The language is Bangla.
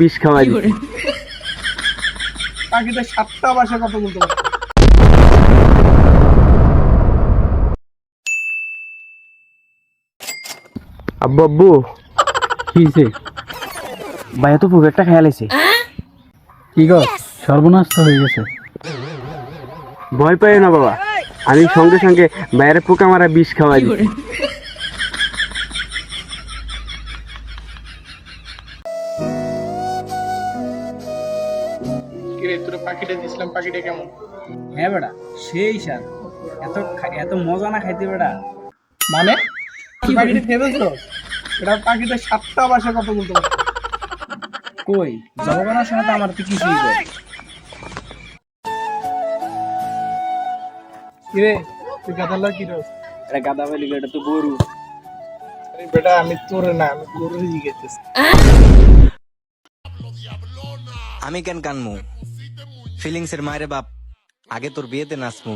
বিষ খাওয়াই। পাখিটা সাতটা কথা বলতে আব্বু আব্বু। কি হয়েছে ভাইয়া তো পুকুরটা খেয়াল আছে কি গো? সর্বনাশ হয়ে গেছে। ভয় পাই না বাবা। আমি সঙ্গে সঙ্গে বাইরে পোকা মারা বিষ খাওয়াই দিছি। কিরে তোর পাখিটা দিছিলাম পাখিটা কেমন? হ্যাঁ বেটা সেই স্বাদ এত এত মজা না খাইতে বেটা। মানে? তুই পাখিটা খেয়ে ফেলছো? এটা পাখিটা সাতটা কথা বলতে কই? সময় তো আমার তো কিছুই কিরে তুই গাদালা কি রস এটা গাদা পাইলি এটা তো গরু। আরে বেটা আমি তোর না আমি গরুর জিজ্ঞেস আমি কেন কানমু? ফিলিংসের মায়ের বাপ আগে তোর বিয়েতে নাচমু।